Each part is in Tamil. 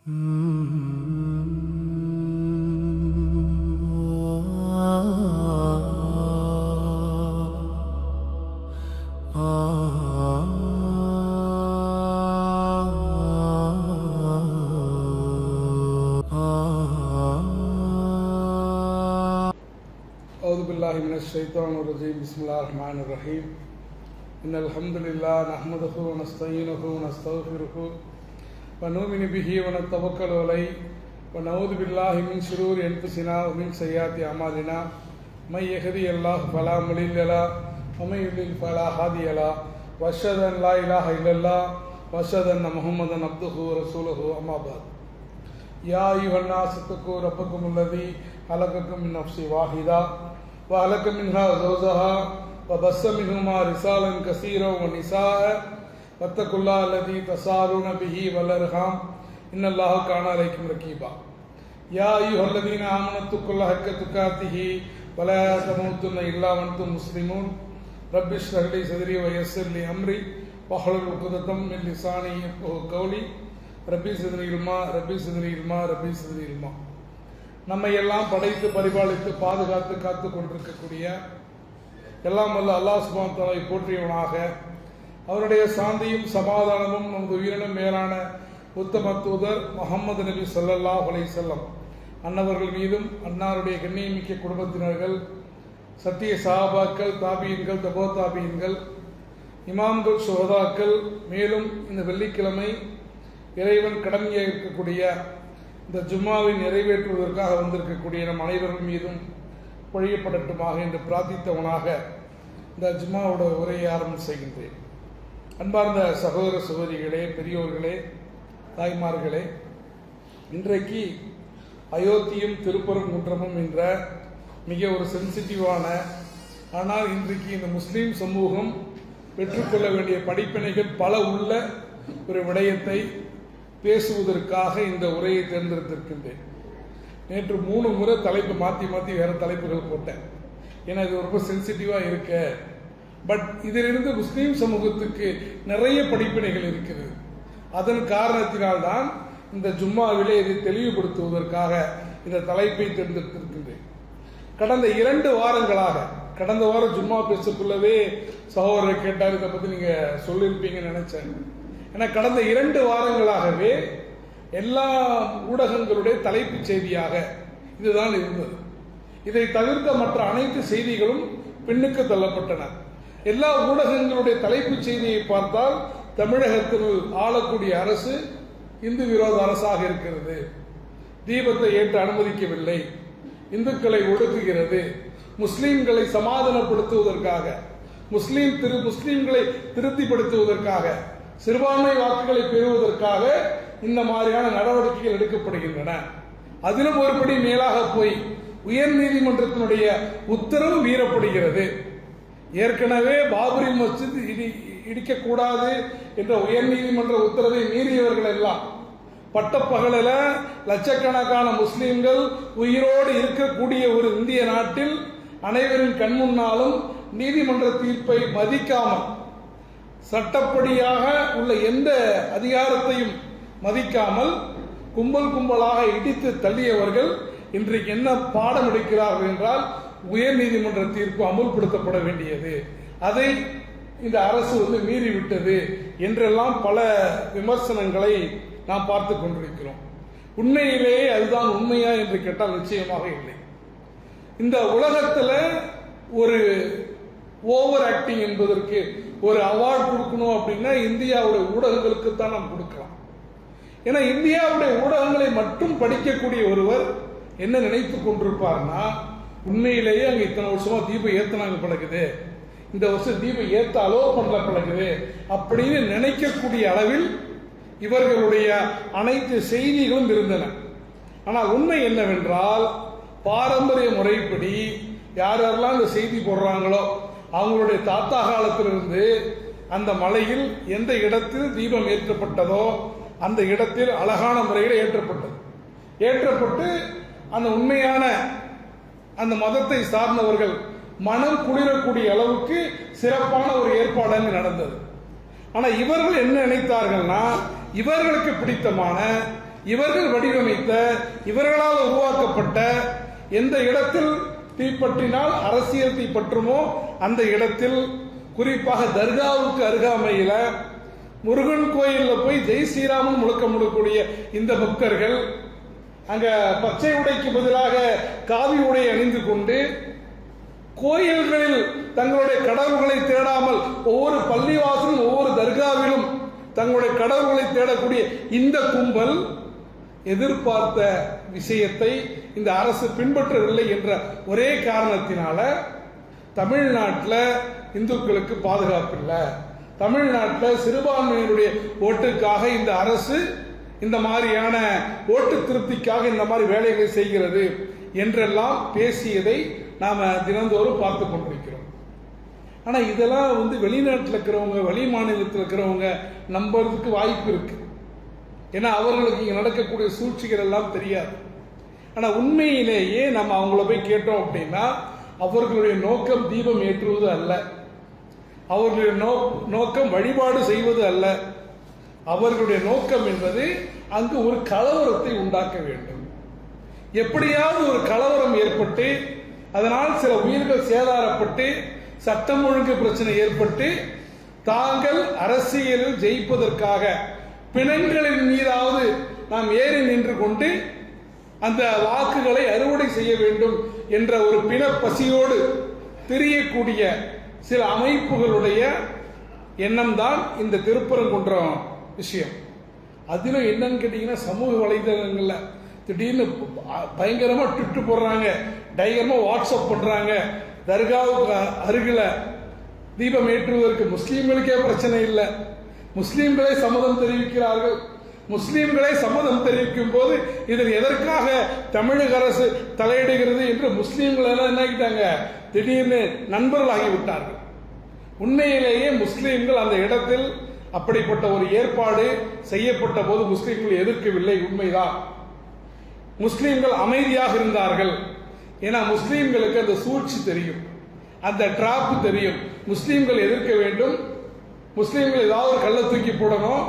أعوذ بالله من الشيطان الرجيم. بسم الله الرحمن الرحيم. إن الحمد لله نحمده ونستعينه ونستغفره ونؤمن به ونتوكل عليه ونعوذ بالله من شرور أنفسنا ومن سيئات أعمالنا من يهدي الله فلا مضل له ومن يضلل فلا هادي له وأشهد أن لا إله إلا الله وأشهد أن محمدا عبده ورسوله أما بعد يا أيها الناس اتقوا ربكم الذي خلقكم من نفس واحدة وخلق منها زوجها وبث منهما رسالا كثيرا ونساء வத்தகுல்லா அல்லதி தசாருன பிஹி வல்லர்ஹாம். இன்னல்லாஹ காணா அலைக்கும் ரக்கீபா யா ஐயோ அல்லதீன ஆமனத்துக்குள்ள ஹக்க துக்காத்திஹி வல தமூத்துன்ன இல்லா வந்து முஸ்லிமூன். ரப்பிஷ் ரஹ்லி சதுரி வயசர்லி அம்ரி பஹலுல் உக்குதத்தம் மின் சாணி கௌலி. ரப்பி சிதனி இல்மா ரப்பி சிதனி இல்மா ரப்பி சிதனி இல்மா. நம்மை எல்லாம் படைத்து பரிபாலித்து பாதுகாத்து காத்து கொண்டிருக்கக்கூடிய எல்லாம் வல்ல அல்லாஹ் சுபான் தலை போற்றியவனாக அவருடைய சாந்தியும் சமாதானமும் நமது உயிரினும் மேலான உத்தம தூதர் முகமது நபி சொல்லல்லா அலைஹி செல்லம் அன்னவர்கள் மீதும் அன்னாருடைய கண்ணியமிக்க குடும்பத்தினர்கள் சத்திய சாபாக்கள் தாபியன்கள் தபோ தாபியன்கள் இமாம்கள் சுகதாக்கள் மேலும் இந்த வெள்ளிக்கிழமை இறைவன் கடமையாக இருக்கக்கூடிய இந்த ஜும்மாவை நிறைவேற்றுவதற்காக வந்திருக்கக்கூடிய நம் அனைவர்கள் மீதும் பொழியப்படட்டுமாக என்று பிரார்த்தித்தவனாக இந்த ஜும்மாவோட உரையை ஆரம்பம் செய்கின்றேன். அன்பார்ந்த சகோதர சகோதரிகளே பெரியோர்களே தாய்மார்களே இன்றைக்கு அயோத்தியும் திருப்பரங்குன்றமும் என்ற மிக ஒரு சென்சிட்டிவான ஆனால் இன்றைக்கு இந்த முஸ்லீம் சமூகம் பெற்றுக்கொள்ள வேண்டிய படிப்பினைகள் பல உள்ள ஒரு விடயத்தை பேசுவதற்காக இந்த உரையை தேர்ந்தெடுத்திருக்கின்றேன். நேற்று மூணு முறை தலைப்பு மாற்றி மாற்றி வேறு தலைப்புகள் போட்டேன். ஏன்னா இது ரொம்ப சென்சிட்டிவாக இருக்க பட் இதிலிருந்து முஸ்லீம் சமூகத்துக்கு நிறைய படிப்பினைகள் இருக்கிறது. அதன் காரணத்தினால்தான் இந்த ஜும்மாவிலே இதை தெளிவுபடுத்துவதற்காக இந்த தலைப்பை தேர்ந்தெடுத்திருக்கின்றேன். கடந்த இரண்டு வாரங்களாக கடந்த வாரம் ஜும்மா பேசக்குள்ளவே சகோதரர் கேட்டார் இதை பற்றி நீங்கள் சொல்லியிருப்பீங்கன்னு நினைச்சேன். ஏன்னா கடந்த இரண்டு வாரங்களாகவே எல்லா ஊடகங்களுடைய தலைப்புச் செய்தியாக இதுதான் இருந்தது. இதை தவிர்த்த மற்ற அனைத்து செய்திகளும் பின்னுக்கு தள்ளப்பட்டன. எல்லா ஊடகங்களுடைய தலைப்புச் செய்தியை பார்த்தால் தமிழகத்தில் ஆளக்கூடிய அரசு இந்து விரோத அரசாக இருக்கிறது. தீபத்தை ஏற்று அனுமதிக்கவில்லை. இந்துக்களை ஒடுக்குகிறது. முஸ்லீம்களை சமாதானப்படுத்துவதற்காக முஸ்லீம் திரு முஸ்லீம்களை திருப்திப்படுத்துவதற்காக சிறுபான்மை வாக்குகளை பெறுவதற்காக இந்த மாதிரியான நடவடிக்கைகள் எடுக்கப்படுகின்றன. அதிலும் ஒருபடி மேலாக போய் உயர் நீதிமன்றத்தினுடைய உத்தரவு மீறப்படுகிறது. ஏற்கனவே பாபரி மஸ்ஜித் இடி இடிக்கக்கூடாது என்ற உயர் நீதிமன்ற உத்தரவை மீறியவர்கள் எல்லாம் பட்டப்பகலில் லட்சக்கணக்கான முஸ்லீம்கள் உயிரோடு இருக்கக்கூடிய ஒரு இந்திய நாட்டில் அனைவரின் கண்முன்னாலும் நீதிமன்ற தீர்ப்பை மதிக்காமல் சட்டப்படியாக உள்ள எந்த அதிகாரத்தையும் மதிக்காமல் கும்பல் கும்பலாக இடித்து தள்ளியவர்கள் இன்றைக்கு என்ன பாடம் எடுக்கிறார்கள் என்றால் உயர் நீதிமன்ற தீர்ப்பு அமுல்படுத்தப்பட வேண்டியது. அதை இந்த அரசு வந்து மீறிவிட்டது என்றெல்லாம் பல விமர்சனங்களை நாம் பார்த்து கொண்டிருக்கிறோம். உண்மையிலேயே அதுதான் உண்மையா என்று கேட்டால் நிச்சயமாக இல்லை. இந்த உலகத்தில் ஒரு ஓவர் ஆக்டிங் என்பதற்கு ஒரு அவார்டு கொடுக்கணும் அப்படின்னா இந்தியாவுடைய ஊடகங்களுக்கு தான் நாம் கொடுக்கலாம். ஏன்னா இந்தியாவுடைய ஊடகங்களை மட்டும் படிக்கக்கூடிய ஒருவர் என்ன நினைத்து கொண்டிருப்பார்னா உண்மையிலேயே அங்கே இத்தனை வருஷமா தீபம் ஏத்தனாங்க பழகுது. இந்த வருஷம் தீபம் ஏத்தாலோ பண்ணல பழகுது. அப்படின்னு நினைக்கக்கூடிய அளவில் இவர்களுடைய அனைத்து செய்திகளும் இருந்தன. ஆனால் உண்மை என்னவென்றால் பாரம்பரிய முறைப்படி யார் யாரெல்லாம் இந்த செய்தி போடுறாங்களோ அவங்களுடைய தாத்தா காலத்திலிருந்து அந்த மலையில் எந்த இடத்தில் தீபம் ஏற்றப்பட்டதோ அந்த இடத்தில் அழகான முறையில் ஏற்றப்பட்டது. ஏற்றப்பட்டு அந்த உண்மையான அந்த மதத்தை சார்ந்தவர்கள் மனம் குளிரக்கூடிய அளவுக்கு சிறப்பான ஒரு ஏற்பாடு அங்கு நடந்தது. ஆனா இவர்கள் என்ன நினைத்தார்கள்னா இவர்களுக்கு பிடித்தமான இவர்கள் வடிவமைத்த இவர்களால் உருவாக்கப்பட்ட எந்த இடத்தில் தீப்பற்றினால் அரசியல் தீப்பற்றுமோ அந்த இடத்தில் குறிப்பாக தர்காவுக்கு அருகாமையில் முருகன் கோயிலில் போய் ஜெய் ஸ்ரீராமன் முழுக்க முடக்கூடிய இந்த பக்தர்கள் அங்க பச்சை உடைக்கு பதிலாக காவி உடை அணிந்து கொண்டு கோயில்களில் தங்களுடைய கடவுள்களை தேடாமல் ஒவ்வொரு பள்ளிவாசலும் ஒவ்வொரு தர்காவிலும் தங்களுடைய கடவுள்களை தேடக்கூடிய இந்த கும்பல் எதிர்பார்த்த விஷயத்தை இந்த அரசு பின்பற்றவில்லை என்ற ஒரே காரணத்தினால தமிழ்நாட்டில் இந்துக்களுக்கு பாதுகாப்பு இல்லை தமிழ்நாட்டில் சிறுபான்மையினுடைய ஓட்டுக்காக இந்த அரசு இந்த மாதிரியான ஓட்டு திருப்திக்காக இந்த மாதிரி வேலைகளை செய்கிறது என்றெல்லாம் பேசியதை நாம் தினந்தோறும் பார்த்து கொண்டிருக்கிறோம். ஆனால் இதெல்லாம் வந்து வெளிநாட்டில் இருக்கிறவங்க வெளி மாநிலத்தில் இருக்கிறவங்க நம்புறதுக்கு வாய்ப்பு இருக்கு. ஏன்னா அவர்களுக்கு இங்கே நடக்கக்கூடிய சூழ்ச்சிகள் எல்லாம் தெரியாது. ஆனால் உண்மையிலேயே நம்ம அவங்கள போய் கேட்டோம் அப்படின்னா அவர்களுடைய நோக்கம் தீபம் ஏற்றுவது அல்ல. அவர்களுடைய நோ- நோக்கம் வழிபாடு செய்வது அல்ல. அவர்களுடைய நோக்கம் என்பது அங்கு ஒரு கலவரத்தை உண்டாக்க வேண்டும். எப்படியாவது ஒரு கலவரம் ஏற்பட்டு அதனால் சில உயிர்கள் சேதாரப்பட்டு சட்டம் ஒழுங்கு பிரச்சனை ஏற்பட்டு தாங்கள் அரசியலில் ஜெயிப்பதற்காக பிணங்களின் மீதாவது நாம் ஏறி நின்று கொண்டு அந்த வாக்குகளை அறுவடை செய்ய வேண்டும் என்ற ஒரு பிண பசியோடு தெரியக்கூடிய சில அமைப்புகளுடைய எண்ணம்தான் இந்த திருப்பரங்குன்றம். விஷயம். அதிலும் என்னன்னு கேட்டிங்கன்னா சமூக வலைதளங்களில் திடீர்னு பயங்கரமாக ட்விட்டு போடுறாங்க பயங்கரமா வாட்ஸ்அப் பண்ணுறாங்க தர்காவுக்கு அருகில் தீபம் ஏற்றுவதற்கு முஸ்லீம்களுக்கே பிரச்சனை இல்லை. முஸ்லீம்களே சம்மதம் தெரிவிக்கிறார்கள். முஸ்லீம்களே சம்மதம் தெரிவிக்கும் போது இதில் எதற்காக தமிழக அரசு தலையிடுகிறது என்று முஸ்லீம்கள் எல்லாம் என்ன ஆகிட்டாங்க? திடீர்னு நண்பர்களாகி விட்டார்கள். உண்மையிலேயே முஸ்லீம்கள் அந்த இடத்தில் அப்படிப்பட்ட ஒரு ஏற்பாடு செய்யப்பட்ட போது முஸ்லீம்கள் எதிர்க்கவில்லை உண்மைதான் முஸ்லீம்கள் அமைதியாக இருந்தார்கள். ஏன்னா முஸ்லீம்களுக்கு அந்த சூழ்ச்சி தெரியும். அந்த டிராப் தெரியும். முஸ்லீம்கள் எதிர்க்க வேண்டும். முஸ்லீம்கள் ஏதாவது ஒரு கள்ள தூக்கி போடணும்.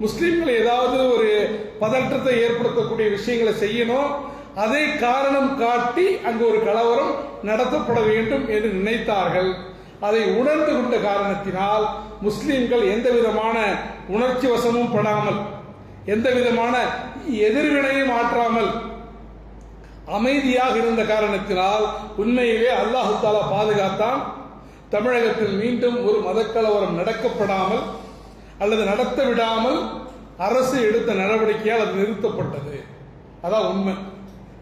முஸ்லீம்கள் ஏதாவது ஒரு பதற்றத்தை ஏற்படுத்தக்கூடிய விஷயங்களை செய்யணும். அதை காரணம் காட்டி அங்கு ஒரு கலவரம் நடத்தப்பட வேண்டும் என்று நினைத்தார்கள். அதை உணர்ந்து கொண்ட காரணத்தினால் முஸ்லீம்கள் எந்த விதமான உணர்ச்சி வசமும் படாமல் எந்த விதமான எதிர்வினையும் ஆற்றாமல் அமைதியாக இருந்த காரணத்தினால் உண்மையிலே அல்லாஹு தாலா பாதுகாத்தான். தமிழகத்தில் மீண்டும் ஒரு மதக்கலவரம் நடக்கப்படாமல் அல்லது நடத்த விடாமல் அரசு எடுத்த நடவடிக்கையால் அது நிறுத்தப்பட்டது. அதான் உண்மை.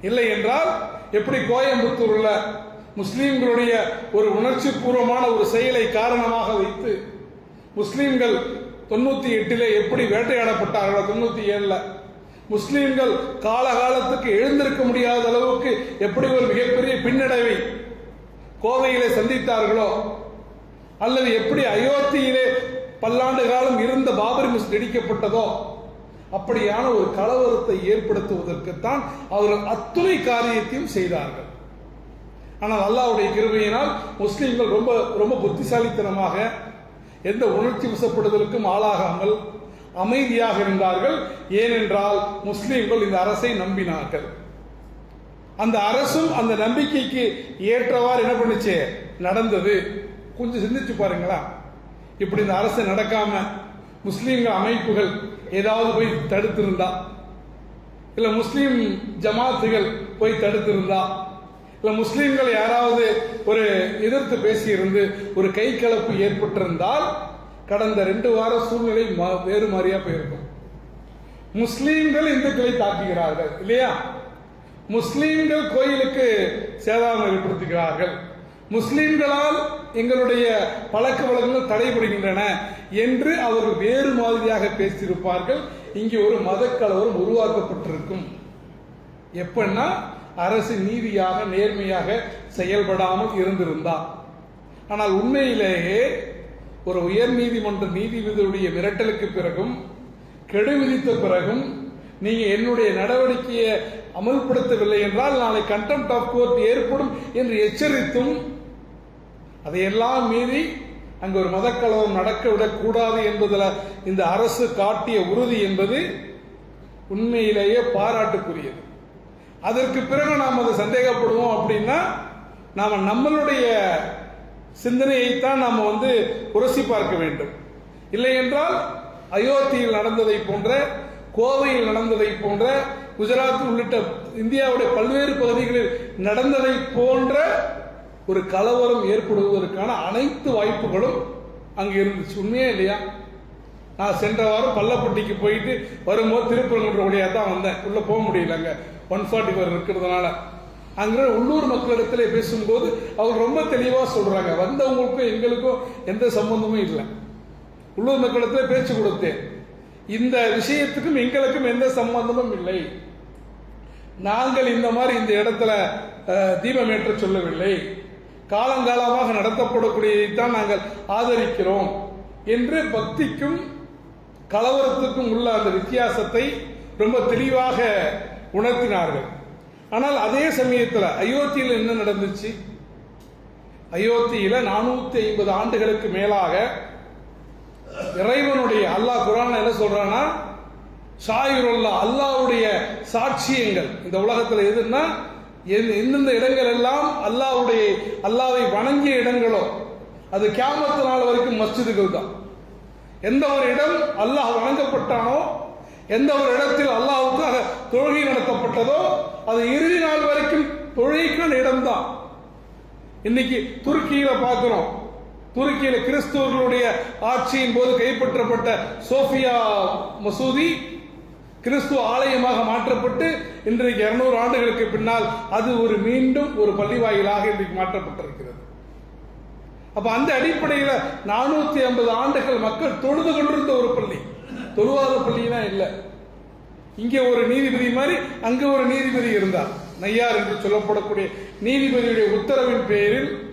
இல்லை என்றால் எப்படி கோயம்புத்தூர்ல முஸ்லீம்களுடைய ஒரு உணர்ச்சி பூர்வமான ஒரு செயலை காரணமாக வைத்து முஸ்லீம்கள் தொண்ணூத்தி எட்டிலே எப்படி வேட்டையாடப்பட்டார்களோ தொண்ணூற்றி ஏழில் முஸ்லீம்கள் காலகாலத்துக்கு எழுந்திருக்க முடியாத அளவுக்கு எப்படி ஒரு மிகப்பெரிய பின்னடைவை கோவையிலே சந்தித்தார்களோ அல்லது எப்படி அயோத்தியிலே பல்லாண்டு காலம் இருந்த பாபரி மஸ்ஜித் இடிக்கப்பட்டதோ அப்படியான ஒரு கலவரத்தை ஏற்படுத்துவதற்குத்தான் அவர்கள் அத்துணை காரியத்தையும் செய்தார்கள். ஆனால் அல்லாவுடைய கிருபையினால் முஸ்லீம்கள் ரொம்ப ரொம்ப புத்திசாலித்தனமாக எந்த உணர்ச்சி வசப்படுதலுக்கும் ஆளாகாமல் அமைதியாக இருந்தார்கள். ஏனென்றால் முஸ்லீம்கள் இந்த அரசை நம்பினார்கள். அந்த அரசும் அந்த நம்பிக்கைக்கு ஏற்றவாறு என்ன பண்ணுச்சு? நடந்தது. கொஞ்சம் சிந்திச்சு பாருங்களா இப்படி இந்த அரசு நடக்காம முஸ்லீம்கள் அமைப்புகள் ஏதாவது போய் தடுத்திருந்தா? இல்ல முஸ்லீம் ஜமாத்துகள் போய் தடுத்திருந்தா? இல்லை முஸ்லீம்கள் யாராவது ஒரு எதிர்த்து பேசியிருந்து ஒரு கை கலப்பு ஏற்பட்டிருந்தால் கடந்த ரெண்டு வார சூழ்நிலை மா- வேறு மாதிரியா போயிருக்கும். முஸ்லீம்கள் இந்துக்களை தாக்குகிறார்கள் இல்லையா? முஸ்லீம்கள் கோயிலுக்கு சேதாரம் ஏற்படுத்துகிறார்கள். முஸ்லீம்களால் எங்களுடைய பழக்க வழக்கங்கள் தடைபடுகின்றன என்று அவர்கள் வேறு மாதிரியாக பேசியிருப்பார்கள். இங்கே ஒரு மதக்கலவரம் உருவாக்கப்பட்டிருக்கும். எப்பன்னா அரசு நீதியாக நேர்மையாக செயல்படாமல் இருந்திருந்தார். ஆனால் உண்மையிலேயே ஒரு உயர் நீதிமன்ற நீதிபதியுடைய மிரட்டலுக்கு பிறகும் கெடு விதித்த பிறகும் நீங்க என்னுடைய நடவடிக்கையை அமல்படுத்தவில்லை என்றால் நாளை கண்டெம்ட் ஆஃப் கோர்ட் ஏற்படும் என்று எச்சரித்தும் அதையெல்லாம் மீறி அங்கு ஒரு மதக்கலவம் நடக்க விடக்கூடாது என்பதில் இந்த அரசு காட்டிய உறுதி என்பது உண்மையிலேயே பாராட்டுக்குரியது. அதற்கு பிறகு நாம் அதை சந்தேகப்படுவோம் அப்படின்னா நாம் நம்மளுடைய சிந்தனையைத்தான் நாம் வந்து உரசி பார்க்க வேண்டும். இல்லை என்றால் அயோத்தியில் நடந்ததை போன்ற கோவையில் நடந்ததை போன்ற குஜராத் உள்ளிட்ட இந்தியாவுடைய பல்வேறு பகுதிகளில் நடந்ததை போன்ற ஒரு கலவரம் ஏற்படுவதற்கான அனைத்து வாய்ப்புகளும் அங்கே இருந்துச்சு. உண்மையே இல்லையா? நான் சென்ற வாரம் பள்ளப்பட்டிக்கு போயிட்டு வரும்போது திருப்பரங்குன்ற வழியாக தான் வந்தேன். உள்ளே போக முடியல அங்கே ஒன் ஃபார்ட்டி ஃபோர் இருக்கிறதுனால. அங்கே உள்ளூர் மக்களிடத்தில் பேசும்போது அவங்க ரொம்ப தெளிவாக சொல்கிறாங்க வந்தவங்களுக்கும் எங்களுக்கும் எந்த சம்பந்தமும் இல்லை. உள்ளூர் மக்களிடத்தில் பேச்சு கொடுத்தேன். இந்த விஷயத்துக்கும் எங்களுக்கும் எந்த சம்பந்தமும் இல்லை. நாங்கள் இந்த மாதிரி இந்த இடத்துல தீபம் தீபமேற்ற சொல்லவில்லை. காலங்காலமாக நடத்தப்படக்கூடியதைத்தான் நாங்கள் ஆதரிக்கிறோம். என்று பக்திக்கும் கலவரத்துக்கும் உள்ள அந்த வித்தியாசத்தை ரொம்ப தெளிவாக உணர்த்தினார்கள். ஆனால் அதே சமயத்தில் அயோத்தியில் என்ன நடந்துச்சு? அயோத்தியில நானூத்தி ஐம்பது ஆண்டுகளுக்கு மேலாக இறைவனுடைய அல்லாஹ் குரான் என்ன சொல்றான்னா ஷாயிருல்லா அல்லாஹ்வுடைய சாட்சியங்கள். இந்த உலகத்தில் எதுன்னா எந்தெந்த இடங்கள் எல்லாம் அல்லாவுடைய அல்லாவை வணங்கிய இடங்களோ அது கியாமத்து நாள் வரைக்கும் மஸ்ஜிதுகள் தான். எந்த ஒரு இடம் அல்லாஹ் வணங்கப்பட்டானோ எந்த ஒரு இடத்தில் அல்லாஹுக்காக தொழுகை நடத்தப்பட்டதோ அது இறுதி நாள் வரைக்கும் தொழுகைக்கான இடம்தான். இன்னைக்கு துருக்கியில பார்க்கிறோம். துருக்கியில கிறிஸ்துவர்களுடைய ஆட்சியின் போது கைப்பற்றப்பட்ட சோஃபியா மசூதி கிறிஸ்துவ ஆலயமாக மாற்றப்பட்டு இன்றைக்கு இருநூறு ஆண்டுகளுக்கு பின்னால் அது ஒரு மீண்டும் ஒரு பள்ளிவாயிலாக இன்றைக்கு மாற்றப்பட்டிருக்கிறது. அப்ப அந்த அடிப்படையில நானூத்தி ஐம்பது ஆண்டுகள் மக்கள் தொழுது கொண்டிருந்த ஒரு பள்ளி. தொழுவாத பள்ளினா இல்லை. இங்கே ஒரு நீதிபதி மாதிரி அங்க ஒரு நீதிபதி இருந்தார் நையார் என்று சொல்லப்படக்கூடிய நீதிபதியுடைய உத்தரவின் பேரில்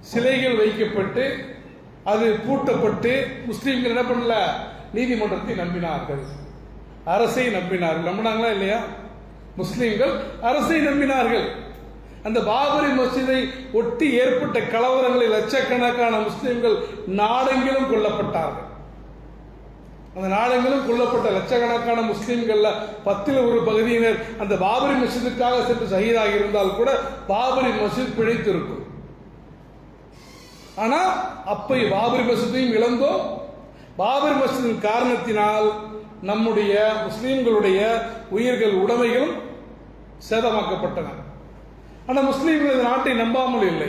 சிலைகள் வைக்கப்பட்டு அது பூட்டப்பட்டு முஸ்லீம்கள் என்ன பண்ணல? நீதிமன்றத்தை நம்பினார்கள். அரசை நம்பினார்கள். நம்பினாங்களா இல்லையா? முஸ்லீம்கள் அரசை நம்பினார்கள். அந்த பாபரி மசீதை ஒட்டி ஏற்பட்ட கலவரங்களில் லட்சக்கணக்கான முஸ்லிம்கள் நாடெங்கிலும் கொல்லப்பட்டார்கள். அந்த நாடெங்கிலும் கொல்லப்பட்ட லட்சக்கணக்கான முஸ்லிம்கள்ல பத்தில் ஒரு பகுதியினர் அந்த பாபரி மசீதுக்காக சென்று சகிதாக இருந்தால் கூட பாபரி மஸ்ஜித் பிழைத்திருக்கும். ஆனா அப்பை பாபரி மஸ்ஜிதையும் இழந்தோம் பாபரி மஸ்ஜிதின் காரணத்தினால் நம்முடைய முஸ்லிம்களுடைய உயிர்கள் உடைமைகளும் சேதமாக்கப்பட்டன. ஆனால் முஸ்லீம்கள் இந்த நாட்டை நம்பாமல் இல்லை.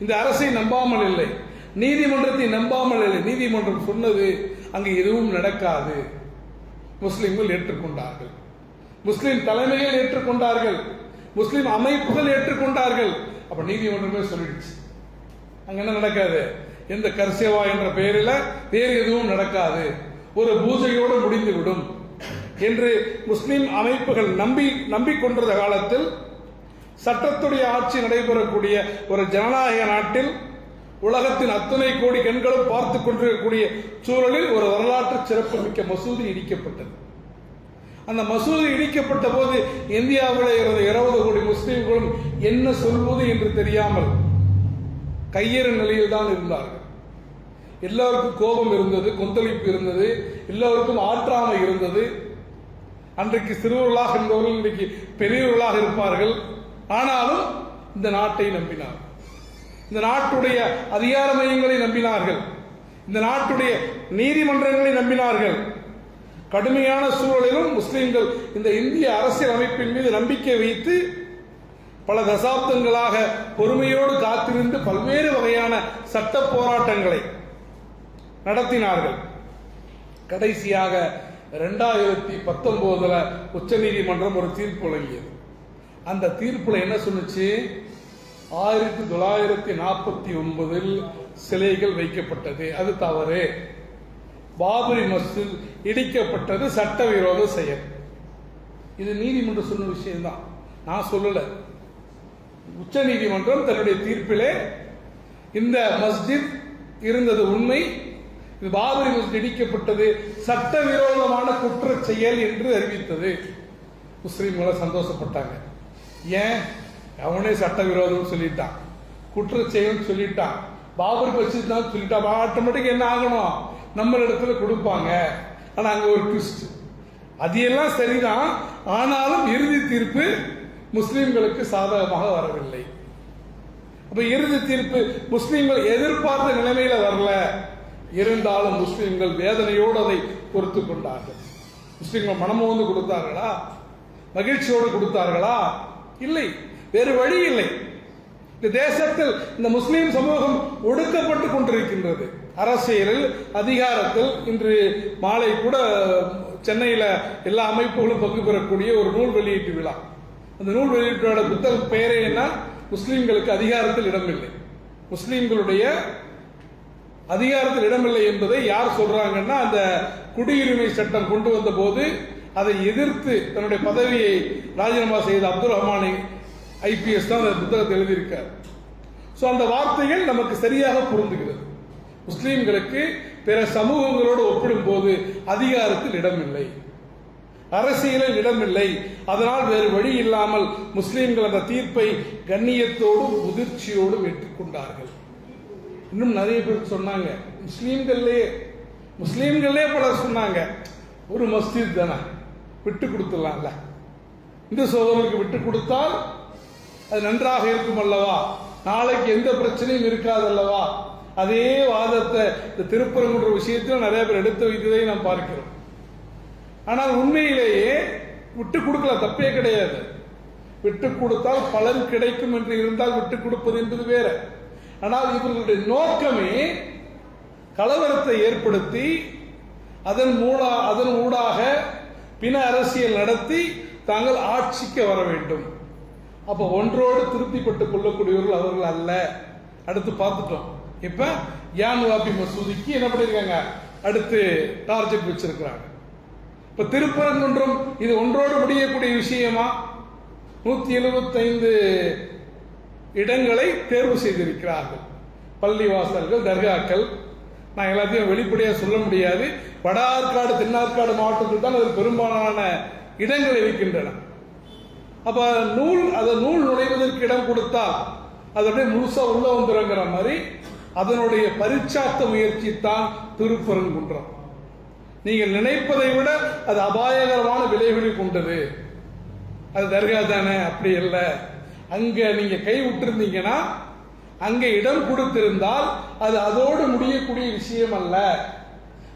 இந்த அரசை நம்பாமல் இல்லை. நீதிமன்றத்தை நம்பாமல் இல்லை. நீதிமன்றம் சொன்னது அங்கு எதுவும் நடக்காது. முஸ்லீம்கள் ஏற்றுக்கொண்டார்கள். முஸ்லீம் தலைமைகள் ஏற்றுக்கொண்டார்கள். முஸ்லீம் அமைப்புகள் ஏற்றுக்கொண்டார்கள். அப்ப நீதிமன்றமே சொல்லிடுச்சு. அங்க என்ன நடக்காது? எந்த கர்சேவா என்ற பெயரில் வேறு எதுவும் நடக்காது. ஒரு பூஜையோடு முடிந்துவிடும். என்று முஸ்லீம் அமைப்புகள் நம்பி நம்பிக்கொண்டிருந்த காலத்தில் சட்டத்துடைய ஆட்சி நடைபெறக்கூடிய ஒரு ஜனநாயக நாட்டில் உலகத்தின் அத்தனை கோடி கண்களும் பார்த்து கொண்டிருக்கக்கூடிய சூழலில் ஒரு வரலாற்று சிறப்புமிக்க மசூதி இடிக்கப்பட்டது. அந்த மசூதி இடிக்கப்பட்ட போது இந்தியாவில் இருந்த இருபது கோடி முஸ்லீம்களும் என்ன சொல்வது என்று தெரியாமல் கையேறு நிலையில் தான் இருந்தார்கள். எல்லோருக்கும் கோபம் இருந்தது கொந்தளிப்பு இருந்தது எல்லோருக்கும் ஆற்றாமை இருந்தது. அன்றைக்கு சிறுவர்களாக இருந்தவர்கள் இன்றைக்கு பெரியவர்களாக இருப்பார்கள். ஆனாலும் இந்த நாட்டை நம்பினார். இந்த நாட்டுடைய அதிகார மையங்களை நம்பினார்கள். இந்த நாட்டுடைய நீதிமன்றங்களை நம்பினார்கள். கடுமையான சூழலிலும் முஸ்லிம்கள் இந்த இந்திய அரசியல் அமைப்பின் மீது நம்பிக்கை வைத்து பல தசாப்தங்களாக பொறுமையோடு காத்திருந்து பல்வேறு வகையான சட்ட போராட்டங்களை நடத்தினார்கள். கடைசியாக ரெண்டாயிரத்தி பத்தொன்பதுல உச்சநீதிமன்றம் ஒரு தீர்ப்பு வழங்கியது. அந்த தீர்ப்புல என்ன சொன்னுச்சு? ஆயிரத்தி தொள்ளாயிரத்தி நாற்பத்தி ஒன்பதில் சிலைகள் வைக்கப்பட்டது. அது தவறு. பாபரி மஸ்ஜித் இடிக்கப்பட்டது சட்டவிரோத செயல். இது நீதிமன்றம் சொன்ன விஷயம்தான். நான் சொல்லல. உச்ச நீதிமன்றம் தன்னுடைய தீர்ப்பிலே இந்த மஸ்ஜித் இருந்தது உண்மை. இது பாபரி மஸ்ஜித் இடிக்கப்பட்டது சட்டவிரோதமான குற்ற செயல் என்று அறிவித்தது. முஸ்லீம்களை சந்தோஷப்பட்டாங்க. ஏன்? அவனே சட்டவிரோதம்னு சொல்லிட்டான். குற்றச் செயல் சொல்லிட்டான். பாபர் மஸ்ஜித் தான் சொல்லிட்டான் ஆட்டோமேட்டிக் என்ன ஆகணும்? நம்ம இடத்துல கொடுப்பாங்க. ஆனால் அங்கே ஒரு ட்விஸ்ட் அது எல்லாம் சரிதான். ஆனாலும் இறுதி தீர்ப்பு முஸ்லீம்களுக்கு சாதகமாக வரவில்லை. அப்போ இறுதி தீர்ப்பு முஸ்லீம்கள் எதிர்பார்த்த நிலைமையில வரல. இருந்தாலும் முஸ்லீம்கள் வேதனையோடு அதை பொறுத்து கொண்டார்கள் முஸ்லீம்கள் மனமோந்து வந்து கொடுத்தார்களா? மகிழ்ச்சியோடு கொடுத்தார்களா? இல்லை. வேறு வழி இல்லை. இந்த தேசத்தில் இந்த முஸ்லீம் சமூகம் ஒடுக்கப்பட்டு கொண்டிருக்கின்றது. அரசியலில் அதிகாரத்தில் இன்று மாலை கூட சென்னையில் எல்லா அமைப்புகளும் பங்கு பெறக்கூடிய ஒரு நூல் வெளியீட்டு விழா. அந்த நூல் வெளியீட்டோட புத்தக பெயரே என்ன? முஸ்லீம்களுக்கு அதிகாரத்தில் இடமில்லை. முஸ்லீம்களுடைய அதிகாரத்தில் இடமில்லை என்பதை யார் சொல்றாங்கன்னா அந்த குடியுரிமை சட்டம் கொண்டு வந்த போது அதை எதிர்த்து தன்னுடைய பதவியை ராஜினாமா செய்த அப்துல் ரஹ்மானை ஐபிஎஸ் தான் அந்த புத்தகத்தை எழுதியிருக்கார். ஸோ அந்த வார்த்தைகள் நமக்கு சரியாக பொருந்துகிறது. முஸ்லீம்களுக்கு பிற சமூகங்களோடு ஒப்பிடும்போது அதிகாரத்தில் இடமில்லை. அரசியலில் இடமில்லை. அதனால் வேறு வழி இல்லாமல் முஸ்லீம்கள் அந்த தீர்ப்பை கண்ணியத்தோடும் முதிர்ச்சியோடும் ஏற்றுக்கொண்டார்கள். இன்னும் நிறைய பேர் சொன்னாங்க முஸ்லீம்கள்லேயே முஸ்லீம்களே பலர் சொன்னாங்க ஒரு மஸ்ஜித் தானே? விட்டு கொடுத்துடலாம்ல. இந்த சோதனைக்கு விட்டு கொடுத்தால் அது நன்றாக இருக்கும் அல்லவா? நாளைக்கு எந்த பிரச்சனையும் இருக்காது அல்லவா? அதே வாதத்தை இந்த திருப்பரங்குன்ற விஷயத்தில் நிறைய பேர் எடுத்து வைத்ததை நாம் பார்க்கிறோம். ஆனால் உண்மையிலேயே விட்டு கொடுக்கல தப்பே கிடையாது. விட்டு கொடுத்தால் பலன் கிடைக்கும் என்று இருந்தால் விட்டு கொடுப்பது என்பது வேற. ஆனால் இவர்களுடைய நோக்கமே கலவரத்தை ஏற்படுத்தி அதன் மூலா அதன் ஊடாக பின அரசியல் நடத்தி தாங்கள் ஆட்சிக்கு வர வேண்டும். அப்ப ஒன்றோடு திருப்திப்பட்டுக் கொள்ளக்கூடியவர்கள் அவர்கள் அல்ல. அடுத்து பார்த்துட்டோம். இப்ப யான் வாபி மசூதிக்கு என்ன பண்ணிருக்காங்க? அடுத்து டார்கெட் வச்சிருக்கிறாங்க. இப்ப திருப்பரங்குன்றம் இது ஒன்றோடு முடியக்கூடிய விஷயமா? நூத்தி எழுபத்தைந்து இடங்களை தேர்வு செய்திருக்கிறார்கள். பள்ளிவாசல்கள் தர்காக்கள் நான் எல்லாத்தையும் வெளிப்படையாக சொல்ல முடியாது. வட ஆற்காடு தென்னாற்காடு மாவட்டத்தில் தான் அதில் பெரும்பாலான இடங்கள் இருக்கின்றன. அப்போ நூல் அதை நூல் நுழைவதற்கு இடம் கொடுத்தால் அது அப்படியே முழுசாக உள்ள வந்துருங்கிற மாதிரி அதனுடைய பரிச்சாத்த முயற்சி தான் திருப்பரங்குன்றம். நீங்கள் நினைப்பதை விட அது அபாயகரமான விளைவுகளை கொண்டது. அது தர்கா தானே அப்படி இல்லை. அங்கே நீங்கள் கை விட்டுருந்தீங்கன்னா அங்கே இடம் கொடுத்திருந்தால் அது அதோடு முடியக்கூடிய விஷயம் அல்ல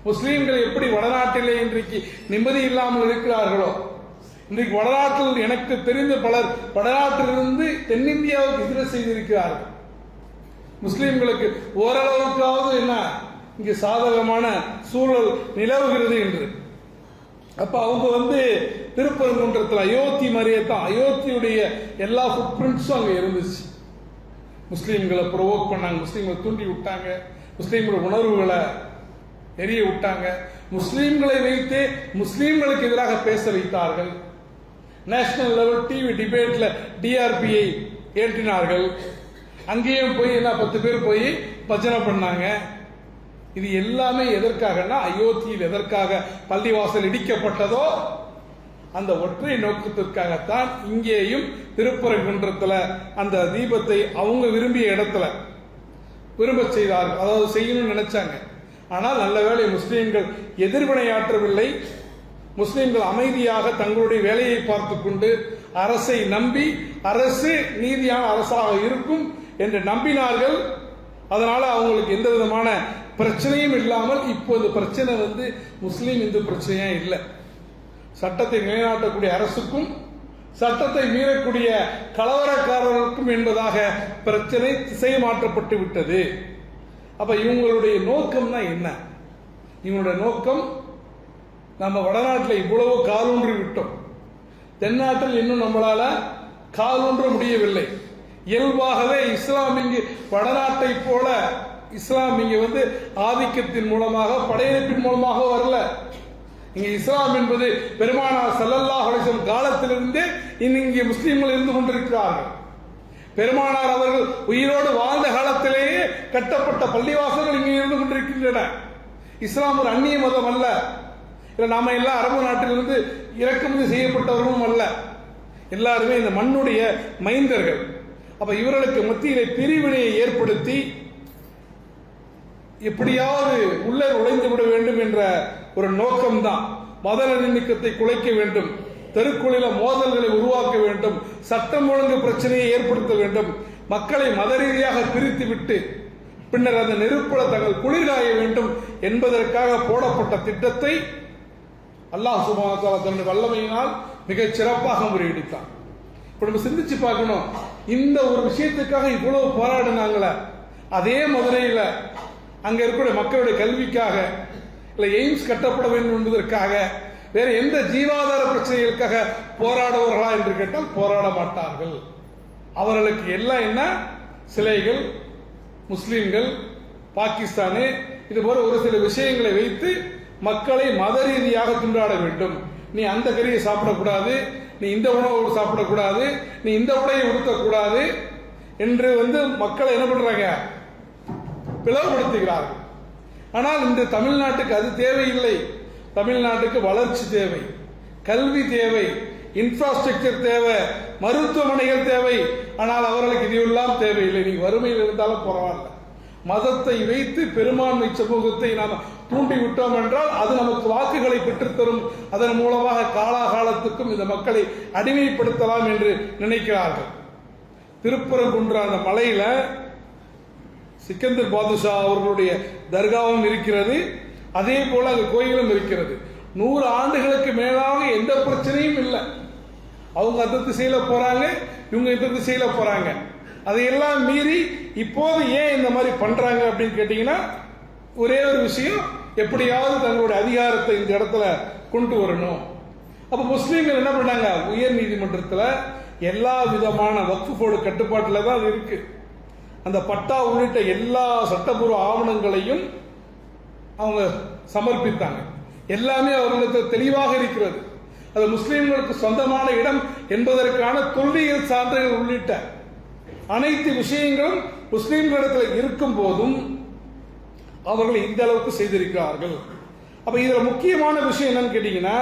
முஸ்லீம்கள் எப்படி வடநாட்டிலே இன்றைக்கு நிம்மதி இல்லாமல் இருக்கிறார்களோ? இன்றைக்கு வடநாட்டில் எனக்கு தெரிந்த பலர் வடநாட்டிலிருந்து தென்னிந்தியாவுக்கு எதிர செய்திருக்கிறார்கள். முஸ்லீம்களுக்கு ஓரளவுக்காவது என்ன? இங்கு சாதகமான சூழல் நிலவுகிறது என்று. அப்ப அவங்க வந்து திருப்பரங்குன்றத்தில் அயோத்தி மாதிரியே தான். அயோத்தியுடைய எல்லா ஃபுட் பிரிண்ட்ஸும் அங்கே இருந்துச்சு. முஸ்லீம்களை ப்ரொவோக் பண்ணாங்க. முஸ்லீம்களை தூண்டி விட்டாங்க. முஸ்லீம்களோட உணர்வுகளை எரிய விட்டாங்க. முஸ்லீம்களை வைத்தே முஸ்லீம்களுக்கு எதிராக பேச வைத்தார்கள். நேஷனல் லெவல் டிவி டிபேட்ல டிஆர்பியை ஏற்றினார்கள். அங்கேயும் போய் என்ன பத்து பேர் போய் பஜனை பண்ணாங்க. இது எல்லாமே எதற்காகனா அயோத்தியில் எதற்காக பள்ளிவாசல் இடிக்கப்பட்டதோ அந்த ஒற்றை நோக்கத்திற்காகத்தான் இங்கேயும் திருப்பரங்குன்றத்தில் அந்த தீபத்தை அவங்க விரும்பிய இடத்துல விரும்ப செய்தார்கள். அதாவது செய்யணும்னு நினைச்சாங்க. ஆனால் நல்ல வேளை முஸ்லீம்கள் எதிர்வினையாற்றவில்லை முஸ்லீம்கள் அமைதியாக தங்களுடைய வேலையை பார்த்து கொண்டு அரசை நம்பி அரசு நீதியான அரசாக இருக்கும் என்று நம்பினார்கள். அதனால அவங்களுக்கு எந்த விதமான பிரச்சனையும் இல்லாமல் இப்போது பிரச்சனை வந்து முஸ்லீம் இந்து பிரச்சனையா இல்லை. சட்டத்தை நிலைநாட்டக்கூடிய அரசுக்கும் சட்டத்தை மீறக்கூடிய கலவரக்காரர்களுக்கும் என்பதாக பிரச்சனை திசை மாற்றப்பட்டு விட்டது. அப்ப இவங்களுடைய நோக்கம்னா என்ன? இவங்களுடைய நோக்கம் நம்ம வடநாட்டில் இவ்வளவு காலூன்றி விட்டோம். தென்னாட்டில் இன்னும் நம்மளால காலூன்ற முடியவில்லை. இயல்பாகவே இஸ்லாம் இங்கு வடநாட்டை போல இஸ்லாமிங்க வந்து ஆதிக்கத்தின் மூலமாக படையெடுப்பின் மூலமாக வரல. இங்கே இஸ்லாம் என்பது பெருமானார் சல்லல்லா ஹலிசம் காலத்திலிருந்து காலத்திலிருந்தே இங்கே முஸ்லீம்கள் இருந்து கொண்டிருக்கிறார்கள். பெருமானார் அவர்கள் உயிரோடு வாழ்ந்த காலத்திலேயே கட்டப்பட்ட பள்ளிவாசல்கள் இங்கே இருந்து கொண்டிருக்கின்றன. இஸ்லாம் ஒரு அந்நிய மதம் அல்ல. இல்லை நாம எல்லாம் அரபு நாட்டிலிருந்து இறக்குமதி செய்யப்பட்டவர்களும் அல்ல. எல்லாருமே இந்த மண்ணுடைய மைந்தர்கள். அப்ப இவர்களுக்கு மத்தியிலே பிரிவினையை ஏற்படுத்தி எப்படியாவது உள்ளே நுழைந்து விட வேண்டும் என்ற ஒரு நோக்கம்தான். மத நல்லிணக்கத்தை குலைக்க வேண்டும். தெருக்குழில மோதல்களை உருவாக்க வேண்டும். சட்டம் ஒழுங்கு பிரச்சனையை ஏற்படுத்த வேண்டும். மக்களை மத ரீதியாக பிரித்து விட்டு பின்னர் அந்த நெருப்புல தங்கள் குளிராய வேண்டும் என்பதற்காக போடப்பட்ட திட்டத்தை அல்லாஹ் சுபாத்தாலா தன்னுடைய வல்லமையினால் மிக சிறப்பாக முறியடித்தான். இப்ப நம்ம சிந்திச்சு பார்க்கணும். இந்த ஒரு விஷயத்துக்காக இவ்வளவு போராடினாங்களே. அதே மதுரையில் அங்க இருக்கக்கூடிய மக்களுடைய கல்விக்காக இல்லை எய்ம்ஸ் கட்டப்பட வேண்டும் என்பதற்காக வேறு எந்த ஜீவாதார பிரச்சனைகளுக்காக போராடுவார்களா என்று கேட்டால் போராட மாட்டார்கள். அவர்களுக்கு எல்லாம் என்ன? சிலைகள் முஸ்லீம்கள் பாகிஸ்தானு இது போல ஒரு சில விஷயங்களை வைத்து மக்களை மத ரீதியாக துண்டாட வேண்டும். நீ அந்த கறியை சாப்பிடக்கூடாது நீ இந்த உணவு சாப்பிடக்கூடாது நீ இந்த உடையை உடுத்தக்கூடாது என்று வந்து மக்களை என்ன பண்றாங்க? பிளவுபடுத்துகிறார்கள். ஆனால் இந்த தமிழ்நாட்டுக்கு அது தேவையில்லை. தமிழ்நாட்டுக்கு வளர்ச்சி தேவை. கல்வி தேவை. இன்ஃப்ராஸ்ட்ரக்சர் தேவை. மருத்துவமனைகள் தேவை. ஆனால் அவர்களுக்கு இதையெல்லாம் தேவையில்லை. நீ வறுமையில் இருந்தாலும் பரவாயில்ல. மதத்தை வைத்து பெரும்பான்மை சமூகத்தை நாம் தூண்டி விட்டோம் என்றால் அது நமக்கு வாக்குகளை பெற்றுத்தரும். அதன் மூலமாக காலாகாலத்துக்கும் இந்த மக்களை அடிமைப்படுத்தலாம் என்று நினைக்கிறார்கள். திருப்பரங்குன்ற அந்த மலையில சிக்கந்தர் பாதுஷா அவர்களுடைய தர்காவும் இருக்கிறது. அதே போல அந்த கோயிலும் இருக்கிறது. நூறு ஆண்டுகளுக்கு மேலாக எந்த பிரச்சனையும் இல்லை. அவங்க அந்த திசையில போறாங்க இவங்க இந்த திசையில போறாங்க. அதையெல்லாம் மீறி இப்போது ஏன் இந்த மாதிரி பண்றாங்க அப்படின்னு கேட்டீங்கன்னா ஒரே ஒரு விஷயம் எப்படியாவது தங்களுடைய அதிகாரத்தை இந்த இடத்துல கொண்டு வரணும். அப்ப முஸ்லீம்கள் என்ன பண்ணாங்க? உயர் நீதிமன்றத்தில் எல்லா விதமான வக்ஃபு கட்டுப்பாட்டில் தான் அது இருக்குது அந்த பட்டா உள்ளிட்ட எல்லா சட்டப்பூர்வ ஆவணங்களையும் அவங்க சமர்ப்பித்தாங்க. எல்லாமே அவர்களுக்கு தெளிவாக இருக்கிறது. அது முஸ்லீம்களுக்கு சொந்தமான இடம் என்பதற்கான தொல்லியல் சான்றுகள் உள்ளிட்ட அனைத்து விஷயங்களும் முஸ்லீம்களிடத்தில் இருக்கும் போதும் அவர்கள் இந்த அளவுக்கு செய்திருக்கிறார்கள். அப்ப இதுல முக்கியமான விஷயம் என்னன்னு கேட்டீங்கன்னா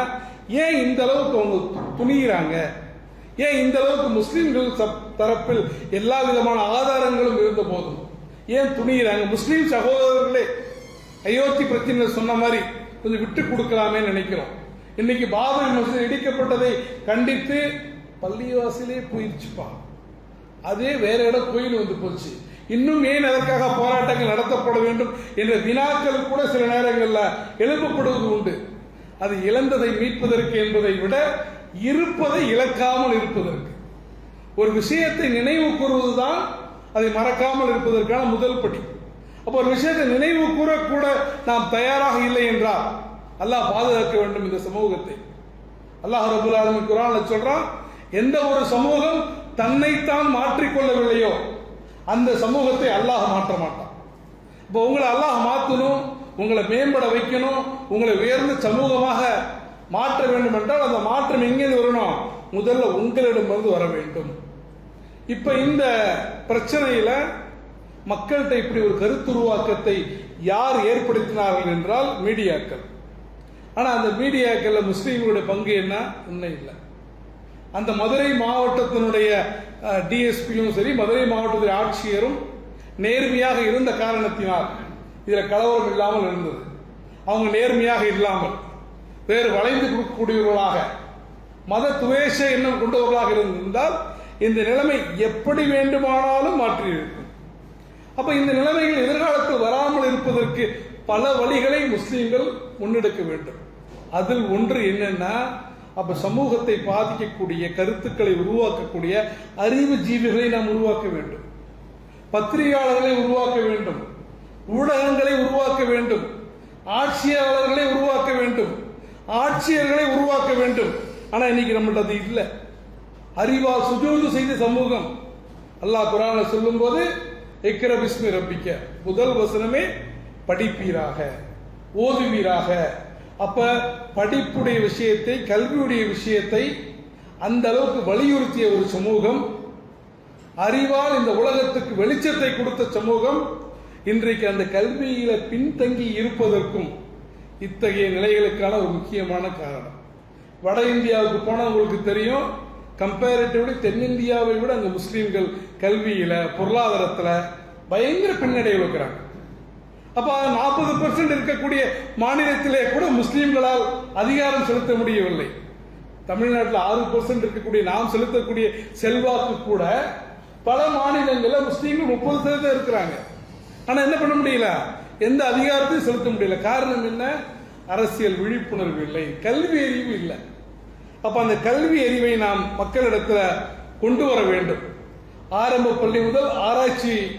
ஏன் இந்த அளவுக்கு அவங்க துணிகிறாங்க ஏன் இந்த அளவுக்கு முஸ்லீம்கள் தரப்பில் எல்லா விதமான ஆதாரங்களும் இருந்த போதும்? ஏன் துணிகிறாங்க முஸ்லீம் சகோதரர்களே அயோத்தி பிரச்சனை சொன்ன மாதிரி கொஞ்சம் விட்டு கொடுக்கலாமே நினைக்கிறோம். இன்னைக்கு பாபரி மசூதி இடிக்கப்பட்டதை கண்டித்து பள்ளிவாசலே போயிடுச்சுப்பா அதே வேற இடம் கோயில் வந்து போச்சு. இன்னும் ஏன் அதற்காக போராட்டங்கள் நடத்தப்பட வேண்டும் என்ற வினாக்கள் கூட சில நேரங்களில் எழுப்பப்படுவது உண்டு. அது இழந்ததை மீட்பதற்கு என்பதை விட இருப்பதை இழக்காமல் இருப்பதற்கு. ஒரு விஷயத்தை நினைவு கூறுவதுதான் அதை மறக்காமல் இருப்பதற்கான முதல் படி. அப்போ ஒரு விஷயத்தை நினைவு கூறக்கூட நாம் தயாராக இல்லை என்றால் அல்லாஹ் பாதுகாக்க வேண்டும் இந்த சமூகத்தை. அல்லாஹ் ரபுல் ஆலமி குரான் சொல்றான் எந்த ஒரு சமூகம் தன்னைத்தான் மாற்றிக்கொள்ளவில்லையோ அந்த சமூகத்தை அல்லாஹ் மாற்ற மாட்டான். இப்போ உங்களை அல்லாஹ் மாற்றணும் உங்களை மேம்பட வைக்கணும் உங்களை உயர்ந்த சமூகமாக மாற்ற வேண்டும் என்றால் அந்த மாற்றம் எங்கேருந்து வரணும் முதல்ல உங்களிடமிருந்து வர வேண்டும். இப்ப இந்த பிரச்சனையில மக்கள்கிட்ட இப்படி ஒரு கருத்துருவாக்கத்தை யார் ஏற்படுத்தினார்கள் என்றால் மீடியாக்கள். ஆனால் அந்த மீடியாக்களில் முஸ்லீம்களுடைய பங்கு என்ன? உண்மை இல்லை. அந்த மதுரை மாவட்டத்தினுடைய டிஎஸ்பியும் சரி மதுரை மாவட்டத்துடைய ஆட்சியரும் நேர்மையாக இருந்த காரணத்தினால் இதில் கலவரம் இல்லாமல் இருந்தது. அவங்க நேர்மையாக இல்லாமல். வேறு வளைந்து கொடுக்கக்கூடியவர்களாக மத துவேஷ எண்ணம் கொண்டவர்களாக இருந்திருந்தால் இந்த நிலைமை எப்படி வேண்டுமானாலும் மாற்றியிருக்கும். அப்ப இந்த நிலைமைகள் எதிர்காலத்தில் வராமல் இருப்பதற்கு பல வழிகளை முஸ்லீம்கள் முன்னெடுக்க வேண்டும். அதில் ஒன்று என்னன்னா அப்ப சமூகத்தை பாதிக்கக்கூடிய கருத்துக்களை உருவாக்கக்கூடிய அறிவு ஜீவிகளை நாம் உருவாக்க வேண்டும். பத்திரிகையாளர்களை உருவாக்க வேண்டும். ஊடகங்களை உருவாக்க வேண்டும். ஆட்சியாளர்களை உருவாக்க வேண்டும். ஆட்சியர்களை உருவாக்க வேண்டும். ஆனா இன்னைக்கு நம்மள்ட்ட அது இல்லை. அறிவால் சுஜூது செய்த சமூகம். அல்லாஹ் குரான சொல்லும் போது எக்கரபிஸ்மி ரப்பிக்க. முதல் வசனமே படிப்பீராக ஓதுவீராக. அப்ப படிப்புடைய விஷயத்தை கல்வியுடைய விஷயத்தை அந்த அளவுக்கு வலியுறுத்திய ஒரு சமூகம் அறிவால் இந்த உலகத்துக்கு வெளிச்சத்தை கொடுத்த சமூகம் இன்றைக்கு அந்த கல்வியில பின்தங்கி இருப்பதற்கும் இத்தகைய நிலைகளுக்கான ஒரு முக்கியமான காரணம். வட இந்தியாவுக்கு போனால் உங்களுக்கு தெரியும் கம்பேரிட்டிவ்லி தென்னிந்தியாவை விட அங்கே முஸ்லீம்கள் கல்வியில் பொருளாதாரத்தில் பயங்கர பின்னடைவு இருக்கிறாங்க. அப்போ நாற்பது பெர்சன்ட் இருக்கக்கூடிய மாநிலத்திலே கூட முஸ்லீம்களால் அதிகாரம் செலுத்த முடியவில்லை. தமிழ்நாட்டில் ஆறு பெர்சன்ட் இருக்கக்கூடிய நாம் செலுத்தக்கூடிய செல்வாக்கு கூட பல மாநிலங்களில் முஸ்லீம்கள் முப்பது சதவீதம் இருக்கிறாங்க. ஆனால் என்ன பண்ண முடியல? எந்த அதிகாரத்தையும் செலுத்த முடியல. காரணம் என்ன? அரசியல் விழிப்புணர்வு இல்லை. கல்வி அறிவு இல்லை. அப்ப அந்த கல்வி அறிவை நாம் மக்களிடத்துல கொண்டு வர வேண்டும். ஆரம்ப பள்ளி முதல் ஆராய்ச்சி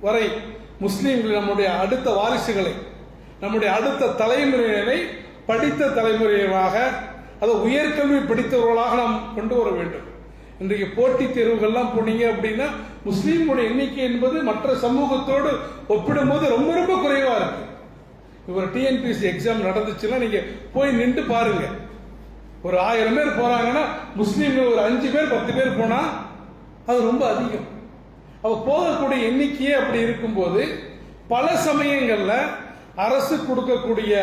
வரை முஸ்லீம்கள் நம்முடைய அடுத்த வாரிசுகளை நம்முடைய அடுத்த தலைமுறையினை படித்த தலைமுறையாக அதை உயர்கல்வி படித்தவர்களாக நாம் கொண்டு வர வேண்டும். இன்றைக்கு போட்டித் தேர்வுகள்லாம் போனீங்க அப்படின்னா முஸ்லீம்களுடைய எண்ணிக்கை என்பது மற்ற சமூகத்தோடு ஒப்பிடும்போது ரொம்ப ரொம்ப குறைவா இருக்கு. ஒரு டிஎன்பிஎஸ்சி எக்ஸாம் நடந்துச்சுன்னா நீங்க போய் நின்று பாருங்க. ஒரு ஆயிரம் பேர் போறாங்கன்னா முஸ்லீம்கள் ஒரு அஞ்சு பேர் பத்து பேர் போனா அது ரொம்ப அதிகம். அவ போகக்கூடிய எண்ணிக்கையே அப்படி இருக்கும்போது பல சமயங்கள்ல அரசு கொடுக்கக்கூடிய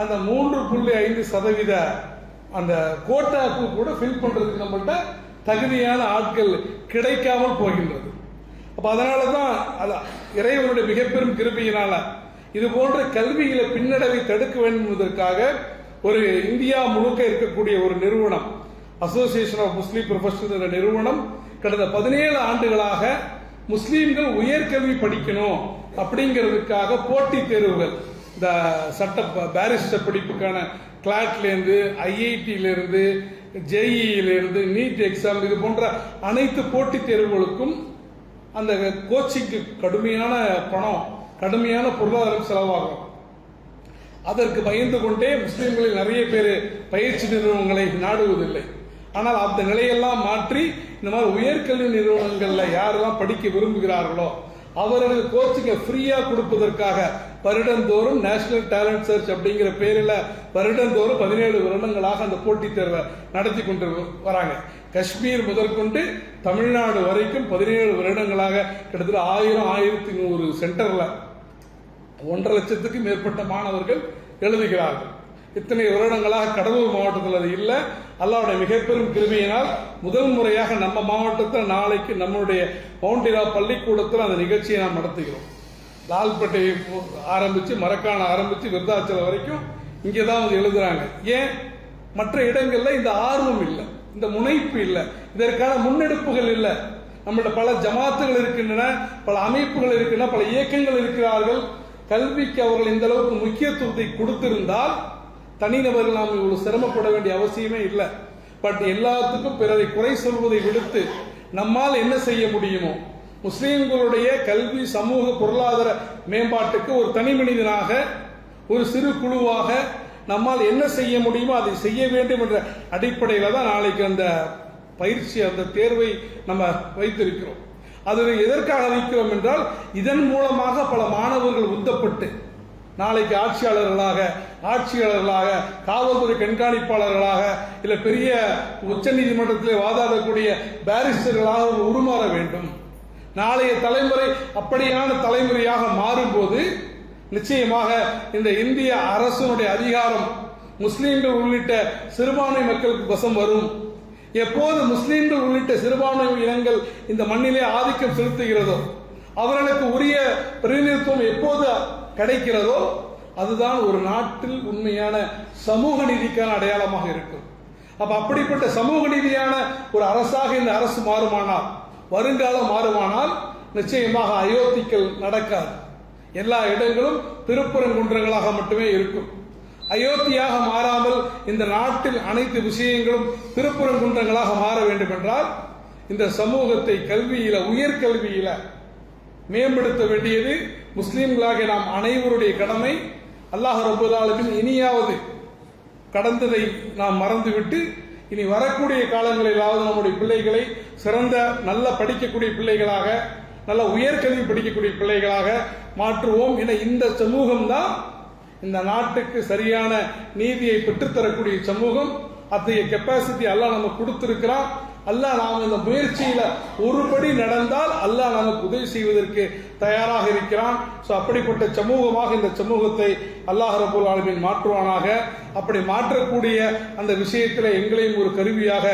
அந்த மூன்று புள்ளி ஐந்து சதவீத அந்த கோட்டாக்கு கூட ஃபில் பண்றதுக்கு நம்மள்கிட்ட தகுதியான ஆட்கள் கிடைக்காமல் போகின்றது. அப்போ அதனால தான் அது இறைவனுடைய மிகப்பெரும் கிருபியினால இது போன்ற கல்வியில பின்னடைவை தடுக்க வேண்டும் என்பதற்காக ஒரு இந்தியா முழுக்க இருக்கக்கூடிய ஒரு நிறுவனம் அசோசியேஷன் ஆஃப் முஸ்லீம் ப்ரொஃபஷனல் என்ற நிறுவனம் கடந்த பதினேழு ஆண்டுகளாக முஸ்லீம்கள் உயர்கல்வி படிக்கணும் அப்படிங்கிறதுக்காக போட்டித் தேர்வுகள் இந்த சட்ட பேரிஸ்டர் படிப்புக்கான கிளாட்லேருந்து ஐஐடியிலிருந்து ஜேஇயிலிருந்து நீட் எக்ஸாம் இது போன்ற அனைத்து போட்டித் தேர்வுகளுக்கும் அந்த கோச்சிங்க்கு கடுமையான பணம் கடுமையான பொருளாதாரம் செலவாகும். அதற்கு பயந்து கொண்டே முஸ்லீம்களில் நிறைய பேர் பயிற்சி நிறுவனங்களை நாடுவதில்லை. ஆனால் அந்த நிலையெல்லாம் மாற்றி இந்த மாதிரி உயர்கல்வி நிறுவனங்களில் யாரெல்லாம் படிக்க விரும்புகிறார்களோ அவர்களுக்கு கோச்சிங்கை ஃப்ரீயா கொடுப்பதற்காக வருடந்தோறும் நேஷனல் டேலண்ட் சர்ச் அப்படிங்கிற பேரில் வருடந்தோறும் பதினேழு வருடங்களாக அந்த போட்டித் தேர்வை நடத்தி கொண்டு வராங்க. காஷ்மீர் முதற்கொண்டு தமிழ்நாடு வரைக்கும் பதினேழு வருடங்களாக கிட்டத்தட்ட ஆயிரம் ஆயிரத்தி நூறு சென்டர்ல ஒன்றரை லட்சத்துக்கும் மேற்பட்ட மாணவர்கள் எழுதுகிறார்கள். இத்தனை வருடங்களாக கடலூர் மாவட்டத்தில் அது இல்லை. அல்லாவுடைய மிகப்பெரும் கிருமியினால் முதல் முறையாக நம்ம மாவட்டத்தில் நாளைக்கு நம்மளுடைய மவுண்டிரா பள்ளிக்கூடத்தில் அந்த நிகழ்ச்சியை நாம் நடத்துகிறோம். லால்பேட்டை ஆரம்பித்து மரக்கான ஆரம்பித்து விருத்தாச்சலம் வரைக்கும் இங்கே தான் வந்து எழுதுகிறாங்க ஏன்? மற்ற இடங்களில் இந்த ஆர்வம் இல்லை. இந்த முனைப்பு இல்லை. இதற்கான முன்னெடுப்புகள் இல்லை. நம்மளோட பல ஜமாத்துகள் இருக்கின்றன பல அமைப்புகள் இருக்கின்றன பல இயக்கங்கள் இருக்கிறார்கள். கல்விக்கு அவர்கள் இந்த அளவுக்கு முக்கியத்துவத்தை கொடுத்திருந்தால் தனிநபர்கள் நாம் இவ்வளவு சிரமப்பட வேண்டிய அவசியமே இல்லை. பட் எல்லாத்துக்கும் பிறரை குறை சொல்வதை விடுத்து நம்மால் என்ன செய்ய முடியுமோ? முஸ்லீம்களுடைய கல்வி சமூக பொருளாதார மேம்பாட்டுக்கு ஒரு தனி மனிதனாக ஒரு சிறு குழுவாக நம்மால் என்ன செய்ய முடியுமோ அதை செய்ய வேண்டும் என்ற அடிப்படையில் தான் நாளைக்கு அந்த பயிற்சி அந்த தேர்வை நம்ம வைத்திருக்கிறோம். அது எதற்காக வைக்கிறோம் என்றால் இதன் மூலமாக பல மாணவர்கள் உந்தப்பட்டு நாளைக்கு ஆட்சியாளர்களாக ஆட்சியாளர்களாக காவல்துறை கண்காணிப்பாளர்களாக இல்லை பெரிய உச்சநீதிமன்றத்தில் வாதாடக்கூடிய பாரிஸ்டர்களாக உருமாற வேண்டும். நாளைய தலைமுறை அப்படியான தலைமுறையாக மாறும்போது நிச்சயமாக இந்த இந்திய அரசனுடைய அதிகாரம் முஸ்லீம்கள் உள்ளிட்ட சிறுபான்மை மக்களுக்கு வசம் வரும். எப்போது முஸ்லீம்கள் உள்ளிட்ட சிறுபான்மை இனங்கள் இந்த மண்ணிலே ஆதிக்கம் செலுத்துகிறதோ அவர்களுக்கு உரிய பிரதிநிதித்துவம் எப்போது கிடைக்கிறதோ அதுதான் ஒரு நாட்டில் உண்மையான சமூக நீதிக்கான அடையாளமாக இருக்கும். அப்ப அப்படிப்பட்ட சமூக நீதியான ஒரு அரசாக இந்த அரசு மாறுமானால் வருங்காலம் மாறுமானால் நிச்சயமாக அயோத்திகள் நடக்காது. எல்லா இடங்களும் திருப்பரங்குன்றங்களாக மட்டுமே இருக்கும். அயோத்தியாக மாறாமல் இந்த நாட்டில் அனைத்து விஷயங்களும் திருப்பரங்குன்றங்களாக மாற வேண்டும் என்றால் இந்த சமூகத்தை கல்வியில உயர்கல்வியில மேம்படுத்த வேண்டியது முஸ்லீம்களாக நாம் அனைவருடைய கடமை அல்லாஹ் ரபுல்லாலுக்கும் இனியாவது கடந்ததை நாம் மறந்துவிட்டு இனி வரக்கூடிய காலங்களிலாவது நம்முடைய பிள்ளைகளை சிறந்த நல்ல படிக்கக்கூடிய பிள்ளைகளாக நல்ல உயர்கல்வி படிக்கக்கூடிய பிள்ளைகளாக மாற்றுவோம் என இந்த சமூகம் தான் இந்த நாட்டுக்கு சரியான நீதியை பெற்றுத்தரக்கூடிய சமூகம். அத்தகைய கெப்பாசிட்டி எல்லாம் நம்ம கொடுத்துருக்கிறான். அல்லாஹ் நாம் இந்த முயற்சியில ஒருபடி நடந்தால் அல்லாஹ் நமக்கு உதவி செய்வதற்கு தயாராக இருக்கிறான். ஸோ அப்படிப்பட்ட சமூகமாக இந்த சமூகத்தை அல்லாஹ் ரபுல் ஆலமின் மாற்றுவானாக. அப்படி மாற்றக்கூடிய அந்த விஷயத்தில் எங்களையும் ஒரு கருவியாக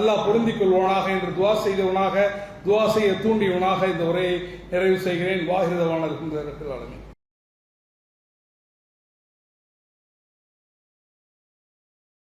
அல்லாஹ் பொருந்திக் கொள்வானாக என்று துவா செய்தவனாக துவா செய்ய தூண்டியவனாக இந்த உரையை நிறைவு செய்கிறேன். வாகிருதவான ஆலமின்.